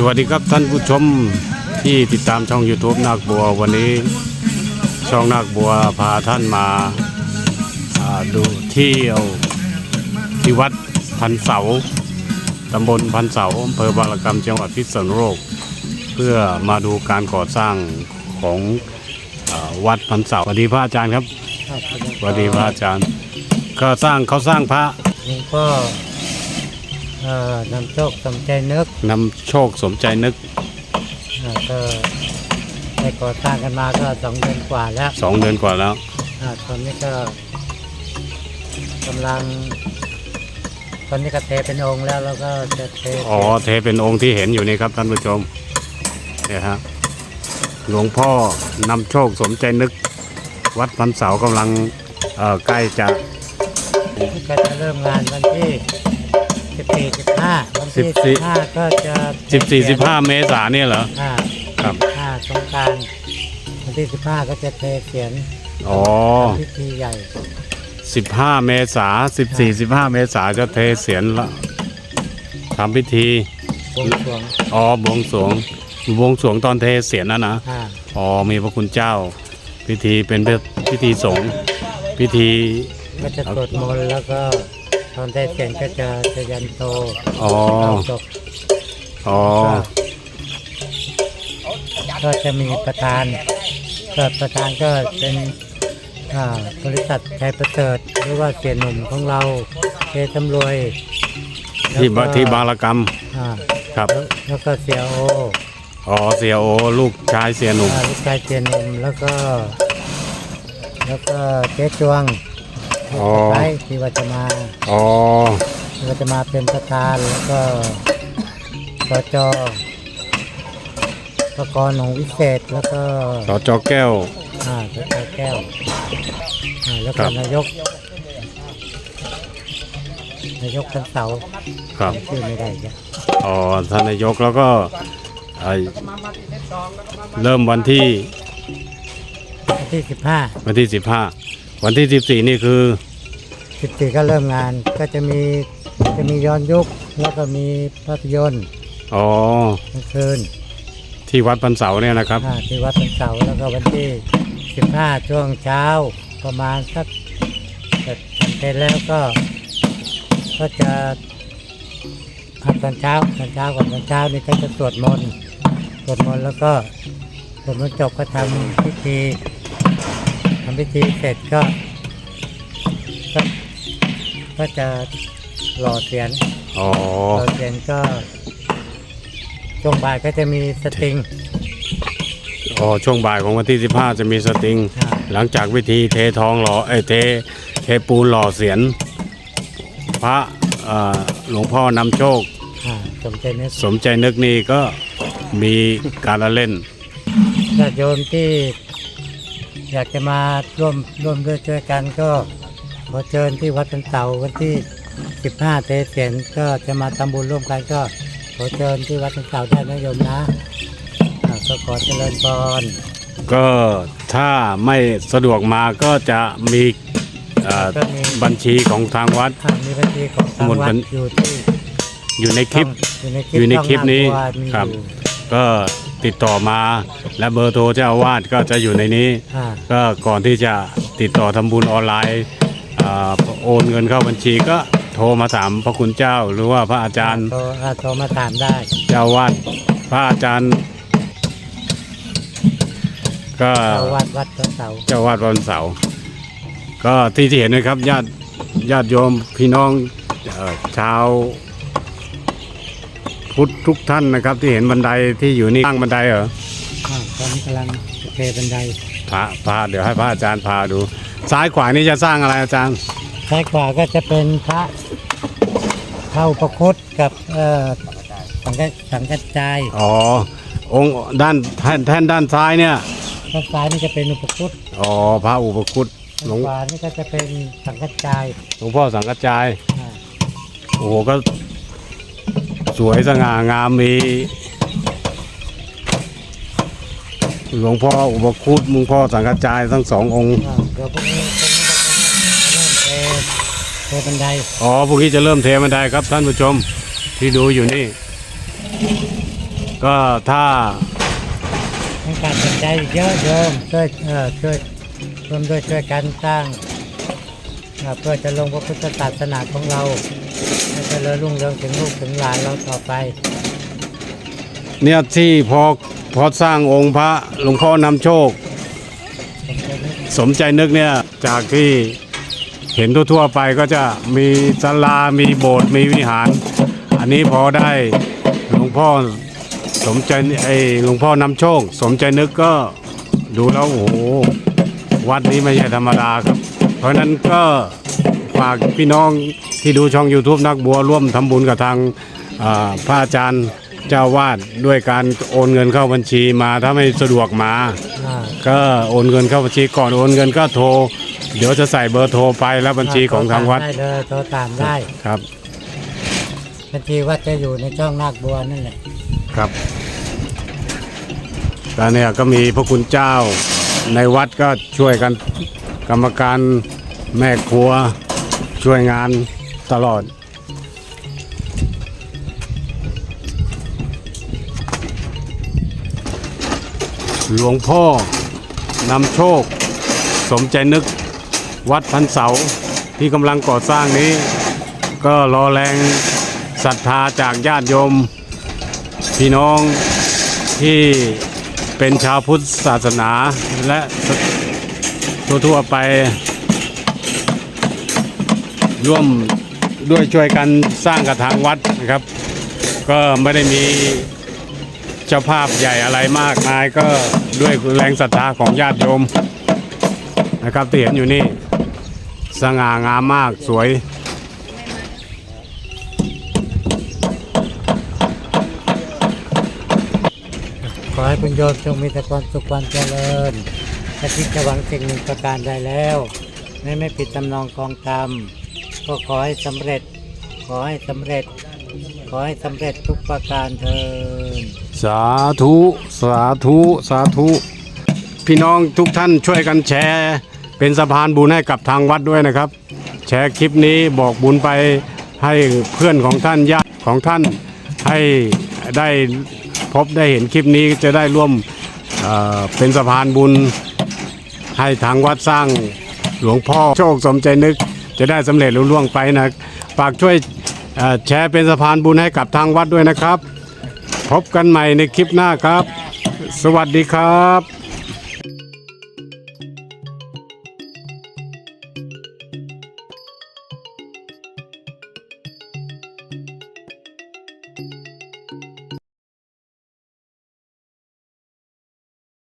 สวัสดีครับท่านผู้ชมที่ติดตามช่อง YouTube นาคบัววันนี้ช่องนาคบัวพาท่านมาอ่าดูเที่ยวที่วัดพันเสาตำบลพันเสาอำเภอบางละกำจังหวัดพิษณุโลก เพื่อมาดูการก่อสร้างของอาวัดพันเสาสวัสดีพระอาจารย์ครับสวัสดีพระอาจารย์ ก็สร้างเขาสร้างพระหลวงพ่อ เอ่อนำโชคสมใจนึกนำโชคสมใจนึกอ่าก็ได้ก่อสร้างกันมาก็สองเดือนกว่าแล้วสองเดือนกว่าแล้วอ่าตอนนี้ก็กำลัง ตอนนี้ก็เทเป็นองค์แล้วแล้วก็จะเทอ๋อเทเป็นองค์ที่เห็นอยู่นี่ครับท่านผู้ชมเนี่ยฮะหลวงพ่อนำโชคสมใจนึก วัดพันเสากำลังเอ่อใกล้จะก็จะเริ่มงานวันที่ สิบสี่สิบห้าวันที่14สิบห้าก็จะ14 15เมษายนเนี่ยเหรออ่าครับห้าสงกรารวันที่สิบห้าก็จะเทเขียนอ๋อพิธีใหญ่15เมษา14 15เมษาจะเทเสียนละทำพิธีบวงสรวงอ๋อบวงสรวงบวงสรวงตอนเทเสียนนะนะอ่าอ๋อมีพระคุณเจ้า พิธีเป็นพิธีสงฆ์พิธีก็จะสวดมนต์แล้วก็ ตอนได้เสียงก็จะจะยันโตอ๋อเข้าจบอ๋อก็ก็จะมีประธานก็ประธานก็เป็นอ่าบริษัทไทยประเสริฐหรือว่าเสียหนุ่มของเราเจตำรวยที่บแล้วก็ที่บางละกรรมอ่าครับ แล้วแล้วก็เสียโออ๋อ เสียโอ ลูกชายเสียหนุ่ม อ่าลูกชายเสียหนุ่มแล้วก็ แล้วก็เจ๊จวง อ๋อ ไปที่ว่าจะมาอ๋อ ที่ว่าจะมาเป็นประธานแล้วก็สจประกรณ์ของวิเศษแล้วก็สจแก้ว อ่าสจแก้วอ่าแล้วครัก็บ นายก นายกทันเสาครับ ชื่อไม่ได้จ้ะอ๋อ ท่านนายกแล้วก็ไอ้เริ่มวันที่วันที่สิบห้าวันที่15 วันที่14นี่คือสิบสี่ก็เริ่มงานก็จะมีจะมีย้อนยุคแล้วก็มีภาพยนตร์อ๋อกลางคืนที่วัดปันเสาเนี่ยนะครับอ่าที่วัดทันเสาแล้วก็วันที่สิบห้าช่วงเช้าประมาณสักเสร็จเสร็จแล้วก็ ก็จะอ่าตอนเช้าตอนเช้าก่อนตอนเช้านี่ก็จะสวดมนต์สวดมนต์แล้วก็สวดมนต์จบก็ทำพิธีทำ พิธีเสร็จก็ ก็ก็จะหล่อเสียนอ๋อ หล่อเสียนก็ช่วงบ่ายก็จะมีสตริง อ๋อช่วงบ่ายของวันที่ 15 จะมีสตริงอ่าหลังจากวิธีเททองหล่อเอ้ยเทเทปูนหล่อเสียน พระเอ่อหลวงพ่อนำโชค อ่าสมใจนึกสมใจนึกนี่ก็มีการละเล่นญาติโยมที่ อยากจะมาร่วมร่วมด้วยช่วยกันก็ขอเชิญที่วัดตันเต่าวันที่ 15เทเสียนก็จะมาทำบุญร่วมกันก็ขอเชิญที่วัดตันเต่าได้นะโยมนะอ่าก็ขอเจริญพรก็ถ้าไม่สะดวกมาก็จะมีเอ่อก็มีบัญชีของทางวัด อ่ามีบัญชีของทางหมดวับัดญอยู่ที่อยู่ในคลิป อยู่ในคลิปอยู่ในคลิปนี้ช่องางบัวมีครับ อยู่ ก็ ติดต่อมา และเบอร์โทรเจ้าอาวาสก็จะอยู่ในนี้ อ่า ก็ก่อนที่จะติดต่อทำบุญออนไลน์อ่าโอนเงินเข้าบัญชีก็โทรมาถามพระคุณเจ้า หรือว่าพระอาจารย์โทรอ่าโทรมาถามได้ เจ้าอาวาดพระอาจารย์ ก็เอาวัดวัดตันเต่าเจ้าอาวาดวันเสาร์ก็ที่ที่เห็นนะครับญาติญาติโยมพี่น้องเอ่อชาว พุทธทุกท่านนะครับ ที่เห็นบันไดที่อยู่นี่ตั้งบันไดเหรออ่าตอนนี้กำลังเทบันไดพระพาเดี๋ยวให้พระอาจารย์พาดู ซ้ายขวานี่จะสร้างอะไรอาจารย์ ซ้ายขวาก็จะเป็นพระเข้าประคุดกับเอ่อสังกัดสังกัดจายอ๋อองค์ด้านแท่นแท่นด้านซ้ายเนี่ยด้านซ้ายนี่จะเป็นอุปคุตอ๋อพระอุปคุตหลด้าวนงขวานี่ก็จะเป็นสังกัดจายหลวงพ่อสังกัจจายอ่าโอ้โหก็ สวยสง่างามมีหลวงพ่ออุปคุตหลวงพ่อสังกัจจายทั้งสององค์อ่าเดี๋ยวพวกนี้พวกนี้ก็จะเริ่มเทเทบันไดอ๋อพวกนี้จะเริ่มเทบันไดครับท่านผู้ชมที่ดูอยู่นี่ ก็ถ้าให้การสนใจเยอะโยมช่วยเออช่วยรวมด้วยช่วยกันสร้างเอ่อเพื่อจะลงพระพุทธศาสนาของเรา ให้เจริญรุ่งเรืองถึงลูกถึงหลานเราต่อไป เนี่ยที่พอพอสร้างองค์พระหลวงพ่อนำโชค สมใจนึกเนี่ยจากที่เห็นทั่วๆไปก็จะมีศาลา มีโบสถ์ มีวิหาร อันนี้พอได้หลวงพ่อสมใจไอ้หลวงพ่อนำโชค สมใจนึกก็ดูแล้วโอ้โหวัดนี้ไม่ใช่ธรรมดาครับ เพราะฉะนั้นก็ ฝากพี่น้องที่ดูช่อง YouTube นักบัวร่วมทำบุญกับทางอ่าพระอาจารย์เจ้าวาดด้วยการโอนเงินเข้าบัญชีมาถ้าไม่สะดวกมาอ่าก็โอนเงินเข้าบัญชีก่อนโอนเงินก็โทร เดี๋ยวจะใส่เบอร์โทรไปแล้วบัญชีของทางวัดได้เลยโทรตามได้ครับบัญชีวัดจะอยู่ในช่องนาคบัวนั่นแหละครับแล้วเนี่ยก็มีพระคุณเจ้าในวัดก็ช่วยกันกรรมการแม่ครัว ช่วยงานตลอด หลวงพ่อนำโชค สมใจนึกวัดพันเสาที่กำลังก่อสร้างนี้ ก็รอแรงศรัทธาจากญาติโยม พี่น้องที่เป็นชาวพุทธศาสนาและทั่วๆไป ร่วมด้วยช่วยกันสร้างกระถางวัดนะครับ ก็ไม่ได้มีเจ้าภาพใหญ่อะไรมากมายก็ด้วยแรงศรัทธาของญาติโยมนะครับที่เห็นอยู่นี่สง่างามมากสวยขอให้คุณโยมจงมีแต่ความสุขความเจริญถ้าคิดจะหวังสิ่งหนึ่งประการใดแล้ว ไม่ไม่ผิดตำนองกองกรรม ก็ขอให้สำเร็จ ขอให้สำเร็จ ขอให้สำเร็จทุกประการเถิดสาธุ สาธุ สาธุ พี่น้องทุกท่านช่วยกันแชร์ เป็นสะพานบุญให้กับทางวัดด้วยนะครับ แชร์คลิปนี้บอกบุญไปให้เพื่อนของท่านญาติของท่านให้ได้พบได้เห็นคลิปนี้จะได้ร่วมเอ่อเป็นสะพานบุญให้ทางวัดสร้างหลวงพ่อโชคสมใจนึก จะได้สำเร็จลุล่วงไปนะฝากช่วยแชร์เป็นสะพานบุญให้กับทางวัดด้วยนะครับ พบกันใหม่ในคลิปหน้าครับ สวัสดีครับ